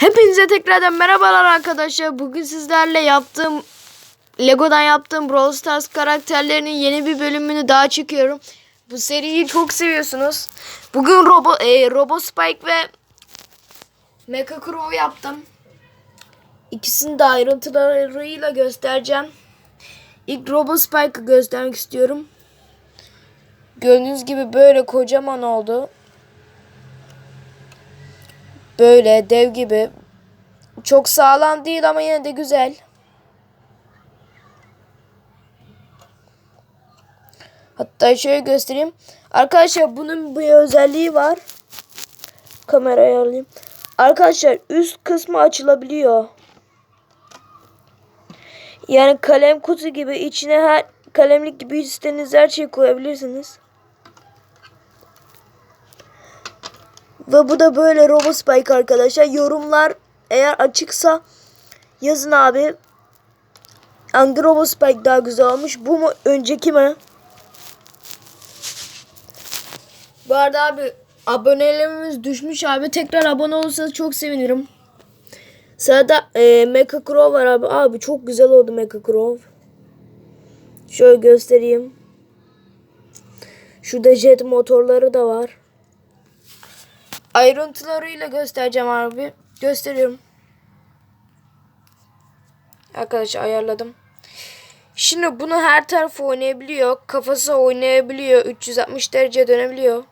Hepinize tekrardan merhabalar arkadaşlar. Bugün sizlerle yaptığım Lego'dan yaptığım Brawl Stars karakterlerinin yeni bir bölümünü daha çekiyorum. Bu seriyi çok seviyorsunuz. Bugün Robo, e, Robo Spike ve Mecha Crow yaptım. İkisini de ayrıntılarıyla göstereceğim. İlk Robo Spike'ı göstermek istiyorum. Gördüğünüz gibi böyle kocaman oldu. Böyle dev gibi. Çok sağlam değil ama yine de güzel. Hatta şöyle göstereyim. Arkadaşlar bunun bir özelliği var. Kamerayı alayım. Arkadaşlar üst kısmı açılabiliyor. Yani kalem kutu gibi içine her kalemlik gibi istediğiniz her şeyi koyabilirsiniz. Ve bu da böyle Robo Spike arkadaşlar. Yorumlar eğer açıksa yazın abi. Hangi Robo Spike daha güzel olmuş? Bu mu? Önceki mi? Bu arada abi abonelerimiz düşmüş abi. Tekrar abone olursanız çok sevinirim. Sırada e, Mecha Crow var abi. Abi çok güzel oldu Mecha Crow. Şöyle göstereyim. Şurada jet motorları da var. Ayrıntılarıyla göstereceğim abi. Gösteriyorum. Arkadaşlar ayarladım. Şimdi bunu her tarafı oynayabiliyor. Kafası oynayabiliyor. 360 derece dönebiliyor.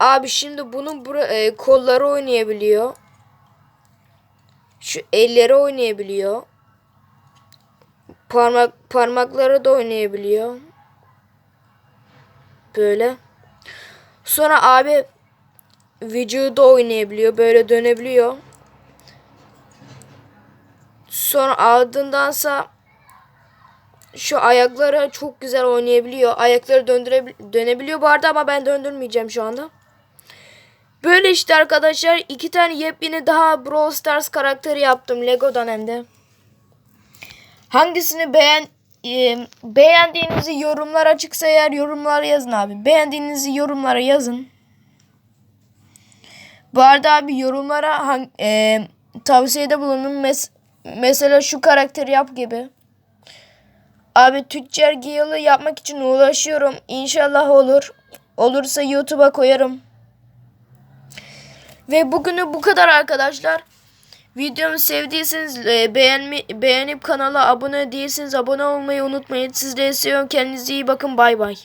Abi şimdi bunun e, kolları oynayabiliyor. Şu elleri oynayabiliyor. Parmak parmakları da oynayabiliyor. Böyle. Sonra abi vücudu oynayabiliyor. Böyle dönebiliyor. Sonra ardındansa şu ayakları çok güzel oynayabiliyor. Ayakları döndüre dönebiliyor bu arada ama ben döndürmeyeceğim şu anda. Böyle işte arkadaşlar iki tane yepyeni daha Brawl Stars karakteri yaptım Lego'dan hem de. Hangisini beğen beğendiğinizi yorumlar açıksa eğer yorumlara yazın abi. Beğendiğinizi yorumlara yazın. Bu arada abi yorumlara hang, e, tavsiyede bulunun. Mes mesela şu karakteri yap gibi. Abi tüccar giyalı yapmak için uğraşıyorum. İnşallah olur. Olursa YouTube'a koyarım. Ve bugünü bu kadar arkadaşlar. Videomu sevdiyseniz e, beğenme, beğenip kanala abone değilseniz abone olmayı unutmayın. Sizleri seviyorum. Kendinize iyi bakın. Bay bay.